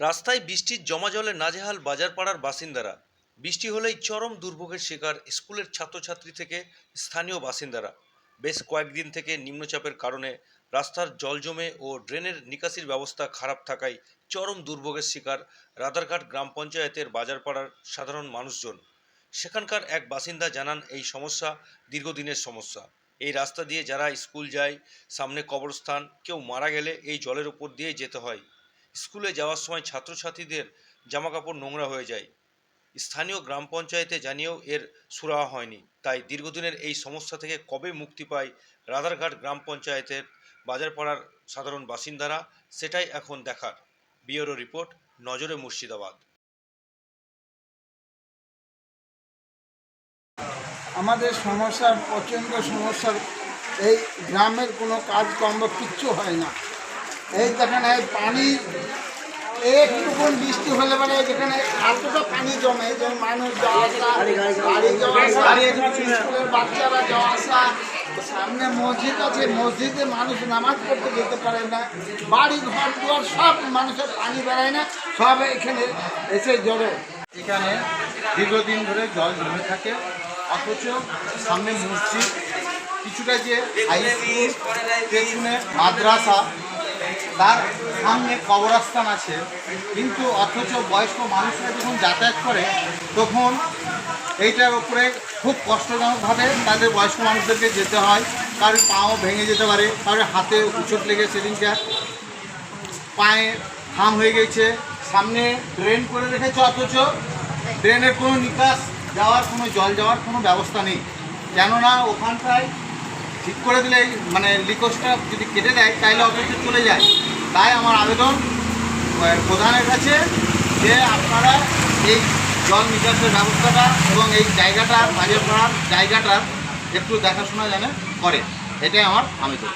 রাস্তায় বৃষ্টির জমা জলে নাজেহাল বাজারপাড়ার বাসিন্দারা। বৃষ্টি হলেই চরম দুর্ভোগের শিকার স্কুলের ছাত্রছাত্রী থেকে স্থানীয় বাসিন্দারা। বেশ কয়েকদিন থেকে নিম্নচাপের কারণে রাস্তার জল জমে ও ড্রেনের নিকাশির ব্যবস্থা খারাপ থাকায় চরম দুর্ভোগের শিকার রাধারঘাট গ্রাম পঞ্চায়েতের বাজারপাড়ার সাধারণ মানুষজন। সেখানকার এক বাসিন্দা জানান, এই সমস্যা দীর্ঘদিনের সমস্যা। এই রাস্তা দিয়ে যারা স্কুল যায়, সামনে কবরস্থান, কেউ মারা গেলে এই জলের উপর দিয়ে যেতে হয়। স্কুলে যাওয়ার সময় ছাত্রছাত্রীদের জামাকাপড় নোংরা হয়ে যায়। স্থানীয় গ্রাম পঞ্চায়েতে জানিয়েও এর সুরাহা হয়নি। তাই দীর্ঘদিনের এই সমস্যা থেকে কবে মুক্তি পায় রাধারঘাট গ্রাম পঞ্চায়েতের বাজারপাড়ার সাধারণ বাসিন্দারা, সেটাই এখন দেখার। বিওরো রিপোর্ট, নজরে মুর্শিদাবাদ। আমাদের সমস্যার, প্রচণ্ড সমস্যার, এই গ্রামের কোনো কাজকর্ম কিচ্ছু হয় না। এই যেখানে পানি একটুকুন বৃষ্টি হলে মানে যেখানে এতটা পানি জমে যে মানুষ যাওয়া আসা, বাড়ি যাওয়া স্কুলের বাচ্চারা যাওয়া আসা, সামনে মসজিদ আছে, মসজিদে মানুষ নামাজ পড়তে যেতে পারে না, বাড়ি ঘর দুয়ার সব মানুষের পানি বেড়ায় না, সব এখানে এসে জড়ো। এখানে দীর্ঘদিন ধরে জল জমে থাকে, অথচ সামনে মসজিদ, কিছুটা যে মাদ্রাসা তার সামনে কবরস্থান আছে। কিন্তু অথচ বয়স্ক মানুষরা যখন যাতায়াত করে, তখন এইটার উপরে খুব কষ্টজনকভাবে তাদের বয়স্ক মানুষদেরকে যেতে হয়। কারোর পাও ভেঙে যেতে পারে কারোর হাতে উচট লেগে সেদিনটা পায়ে হাম হয়ে গেছে। সামনে ড্রেন করে রেখেছে অথচ। ড্রেনের কোনো নিকাশ যাওয়ার, কোনো জল যাওয়ার কোনো ব্যবস্থা নেই। কেননা ওখানটায় ঠিক করে দিলে মানে লিকোসটা যদি কেটে দেয়, তাহলে অথচ চলে যায়। তাই আমার আবেদন প্রধানের কাছে যে আপনারা এই জল নিকাশের ব্যবস্থাটা এবং এই জায়গাটা বাজার করার জায়গাটার একটু দেখাশোনা যেন করে। এটাই আমার আবেদন।